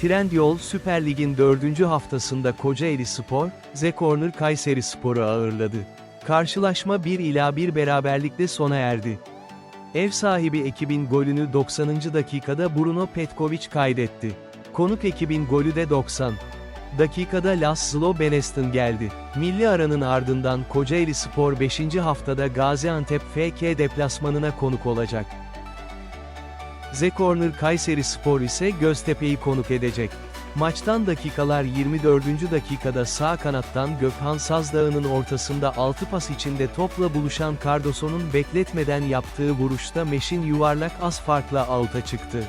Trendyol Süper Lig'in 4. haftasında Kocaeli Spor, Zekorner Kayseri Spor'u ağırladı. Karşılaşma 1 ila 1 beraberlikle sona erdi. Ev sahibi ekibin golünü 90. dakikada Bruno Petkovic kaydetti. Konuk ekibin golü de 90. Dakikada Laszlo Benestin geldi. Milli aranın ardından Kocaeli Spor 5. haftada Gaziantep FK deplasmanına konuk olacak. Zekorner Kayseri Spor ise Göztepe'yi konuk edecek. Maçtan dakikalar 24. dakikada sağ kanattan Gökhan Sazdağ'ın ortasında 6 pas içinde topla buluşan Cardoso'nun bekletmeden yaptığı vuruşta Meşin yuvarlak az farkla alta çıktı.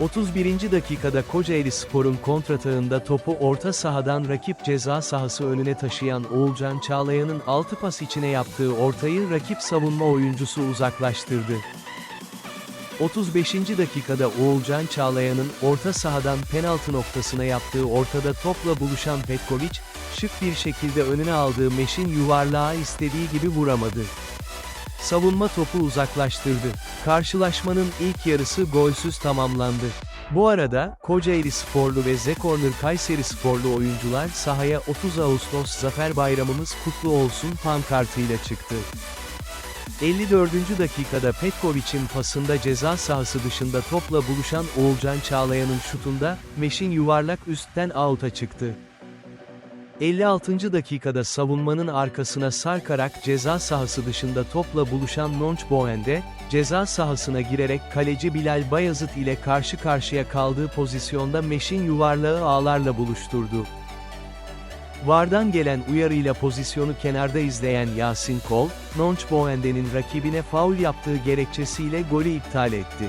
31. dakikada Kocaeli Spor'un kontratağında topu orta sahadan rakip ceza sahası önüne taşıyan Oğulcan Çağlayan'ın 6 pas içine yaptığı ortayı rakip savunma oyuncusu uzaklaştırdı. 35. dakikada Oğulcan Çağlayan'ın orta sahadan penaltı noktasına yaptığı ortada topla buluşan Petkovic, şık bir şekilde önüne aldığı Meşin yuvarlağa istediği gibi vuramadı. Savunma topu uzaklaştırdı. Karşılaşmanın ilk yarısı golsüz tamamlandı. Bu arada, Kocaeli sporlu ve Zekorner Kayseri sporlu oyuncular sahaya 30 Ağustos Zafer Bayramımız kutlu olsun pankartıyla çıktı. 54. dakikada Petkovic'in pasında ceza sahası dışında topla buluşan Oğulcan Çağlayan'ın şutunda, Meşin yuvarlak üstten out'a çıktı. 56. dakikada savunmanın arkasına sarkarak ceza sahası dışında topla buluşan Nonç Boende, ceza sahasına girerek kaleci Bilal Bayazıt ile karşı karşıya kaldığı pozisyonda Meşin yuvarlağı ağlarla buluşturdu. Vardan gelen uyarıyla pozisyonu kenarda izleyen Yasin Kol, Nonç Boende'nin rakibine faul yaptığı gerekçesiyle golü iptal etti.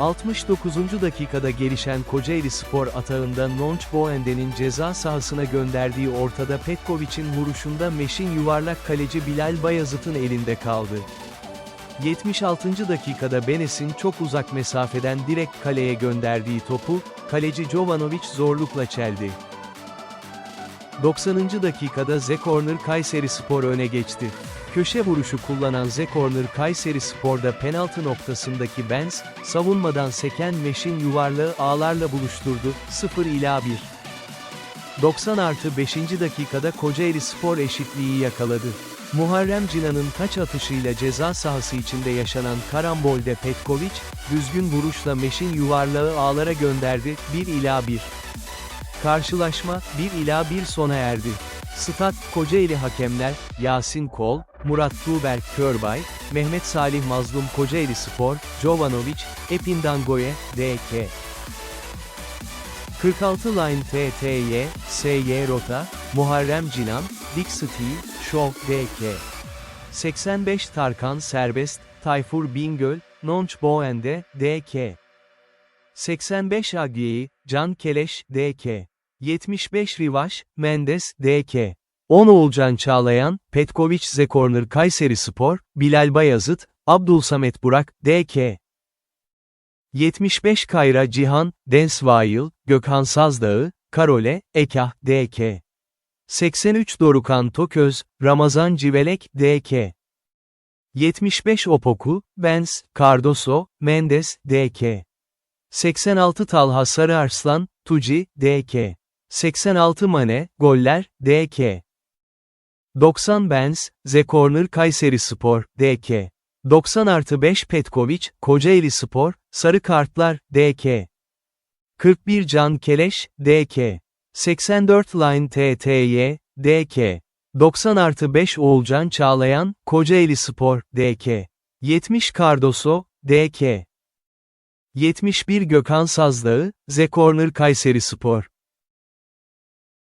69. dakikada gelişen Kocaeli Spor atağında Nonç Boende'nin ceza sahasına gönderdiği ortada Petkovic'in vuruşunda Meşin yuvarlak kaleci Bilal Bayazıt'ın elinde kaldı. 76. dakikada Benes'in çok uzak mesafeden direkt kaleye gönderdiği topu, kaleci Jovanovic zorlukla çeldi. 90. dakikada Zekorner Kayseri Spor öne geçti. Köşe vuruşu kullanan Zekorner Kayseri Spor'da penaltı noktasındaki Benz, savunmadan seken Meşin yuvarlağı ağlarla buluşturdu, 0 ila 1. 90 artı 5. dakikada Kocaeli Spor eşitliği yakaladı. Muharrem Cinan'ın taç atışıyla ceza sahası içinde yaşanan karambolde Petkovic, düzgün vuruşla Meşin yuvarlağı ağlara gönderdi, 1 ila 1. Karşılaşma, 1 ila 1 sona erdi. Stat, Kocaeli hakemler, Yasin Kol, Murat Tuğberk Körbay, Mehmet Salih Mazlum Kocaeli Spor, Jovanovic, Epindangoye, DK. 46 Line TTY, SY Rota, Muharrem Cinan, Dick Steel, Show, DK. 85 Tarkan Serbest, Tayfur Bingöl, Nonç Boende, DK. 85 Agyeyi, Can Keleş, DK. 75 Rivaş, Mendes, DK. 10 Oğulcan Çağlayan, Petkovic Zekorner Kayseri Spor, Bilal Bayazıt, Abdulsamet Burak, DK. 75 Kayra Cihan, Densvail, Gökhan Sazdağı, Karole, Ekah, DK. 83 Dorukan Toköz, Ramazan Civelek, DK. 75 Opoku, Benz, Cardoso, Mendes, DK. 86 Talha Sarıarslan, Tuci, DK. 86 Mane, Goller, DK. 90 Benz, Zekorner Kayseri Spor, DK. 90 artı 5 Petkovic, Kocaeli Spor, Sarı Kartlar, DK. 41 Can Keleş, DK. 84 Line TTY, DK. 90 artı 5 Oğulcan Çağlayan, Kocaeli Spor, DK. 70 Cardoso, DK. 71 Gökhan Sazdağı, Zekorner Kayseri Spor.